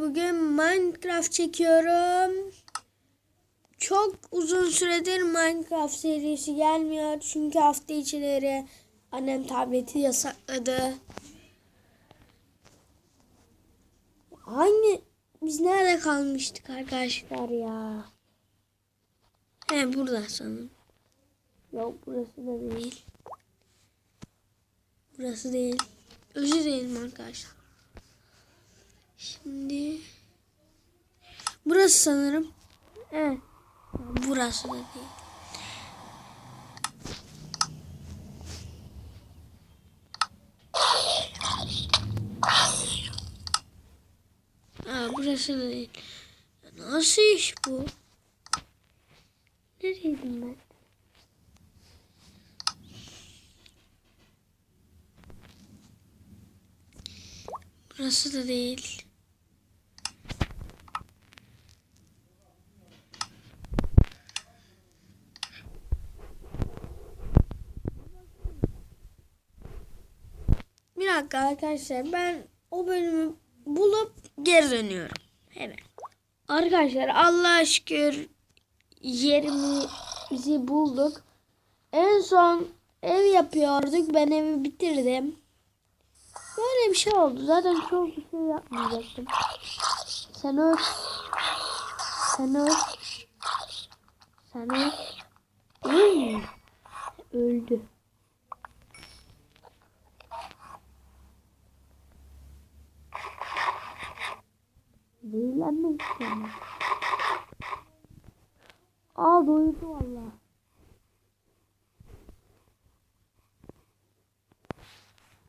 Bugün Minecraft çekiyorum. Çok uzun süredir Minecraft serisi gelmiyor. Çünkü hafta içleri annem tableti yasakladı. Hangi biz nerede kalmıştık arkadaşlar ya? He burada sanırım. Yok burası da değil. Burası değil. Özür dilerim arkadaşlar. Şimdi burası sanırım. Evet. Burası da değil. Aa, burası da değil. Nasıl iş bu? Nereydim ben? Burası da değil. Bir dakika arkadaşlar ben o bölümü bulup geri dönüyorum. Hemen. Arkadaşlar Allah'a şükür yerimizi bulduk. En son ev yapıyorduk. Ben evi bitirdim. Böyle bir şey oldu. Zaten çok bir şey yapmayacaktım. Sen öl. Sen öl. Sen öl. Öl? Öldü. Zehirlenmek istiyorum. Aa doyurdu valla.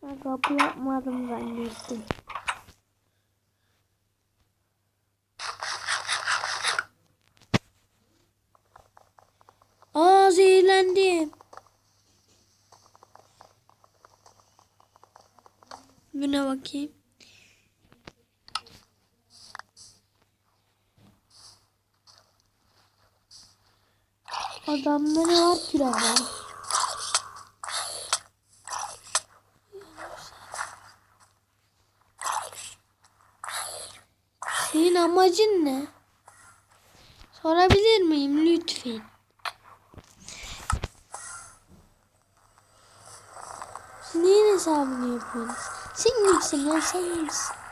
Ben kapı yapmadım zannettim. Aa zehirlendim. Buna bakayım. Adamda ne var ki lan? Senin amacın ne? Sorabilir miyim lütfen? Siz neyin hesabını yapıyorsunuz? Sen kimsin lan sen kimsin?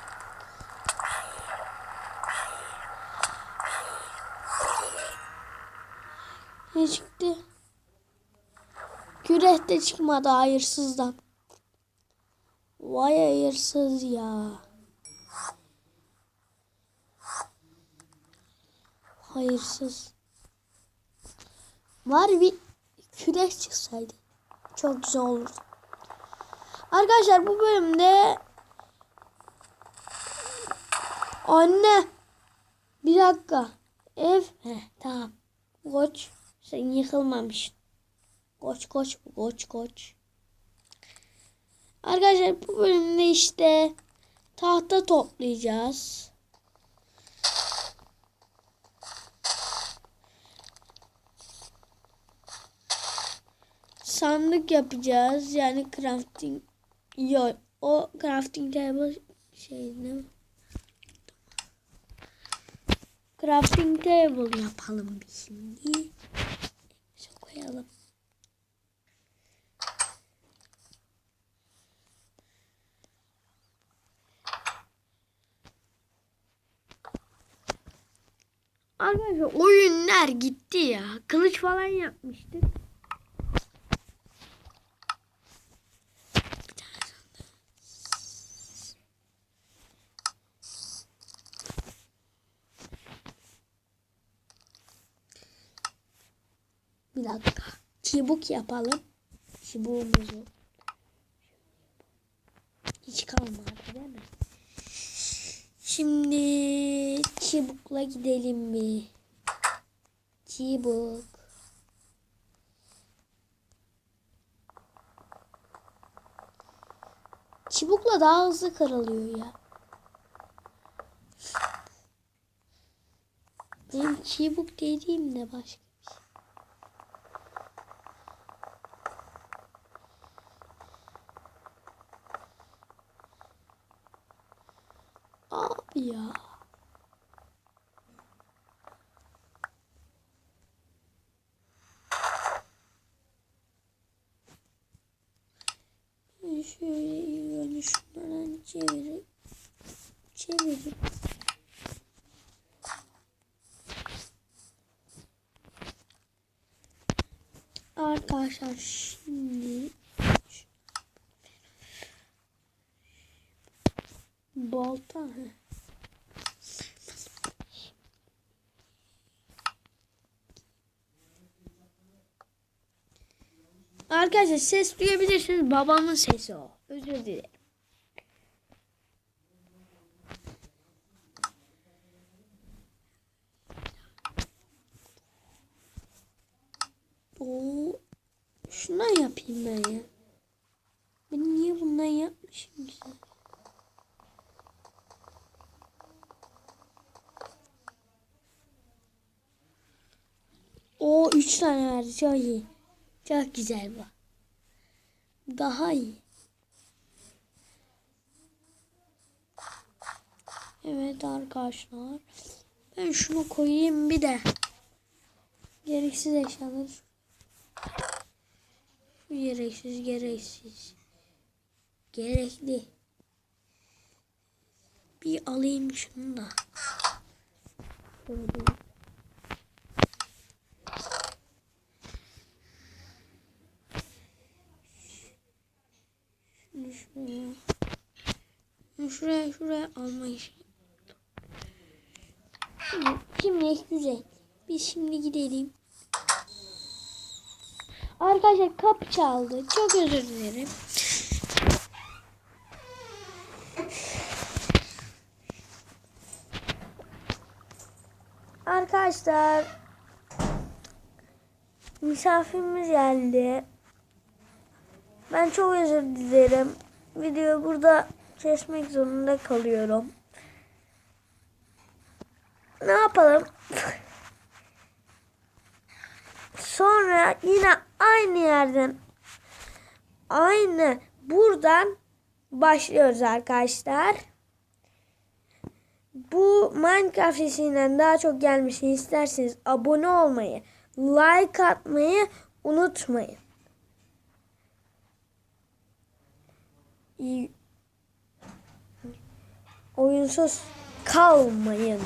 Ne çıktı? Küreh de çıkmadı hayırsızdan. Vay hayırsız ya. Hayırsız. Var bir kürek çıksaydı. Çok güzel olurdu. Arkadaşlar bu bölümde Anne bir dakika ev Heh, tamam koç sen yıkılmamış koç koç koç koç Arkadaşlar bu bölümde işte tahta toplayacağız. sandık yapacağız. Yani crafting yok. O crafting table şey ne? Crafting table yapalım şimdi. Koyalım. Arkadaşlar oyunlar gitti ya. Kılıç falan yapmıştık. Bir dakika. Çubuk yapalım. Çubuğumuzu. Hiç kalmadı değil mi? Şimdi çubukla gidelim mi? Çubuk. Çubukla daha hızlı kırılıyor ya. Benim çubuk dediğim de başka. Ya. Şöyle yönü şunlardan çevirip çevirip Arkadaşlar şimdi balta Arkadaşlar ses duyabilirsiniz. Babamın sesi o. Özür dilerim. Oo, şundan yapayım ben ya. Ben niye bundan yapmışım ki? O üç tane verdi. Çok iyi. Çok güzel bu. Daha iyi. Evet arkadaşlar. Ben şunu koyayım bir de. Gereksiz eşyalar. Şu gereksiz gereksiz. Gerekli. Bir alayım şunu da. Şöyle. Şunu şuraya. Şunu şuraya şuraya alma. Şimdi, şimdi güzel. Biz şimdi gidelim. Arkadaşlar kapı çaldı. Çok özür dilerim. Arkadaşlar misafirimiz geldi. Ben çok özür dilerim. Videoyu burada kesmek zorunda kalıyorum. Ne yapalım? Sonra yine aynı yerden aynı buradan başlıyoruz arkadaşlar. Bu Minecraft sesinden daha çok gelmesini isterseniz abone olmayı, like atmayı unutmayın. İyi- Oyunsuz kalmayın.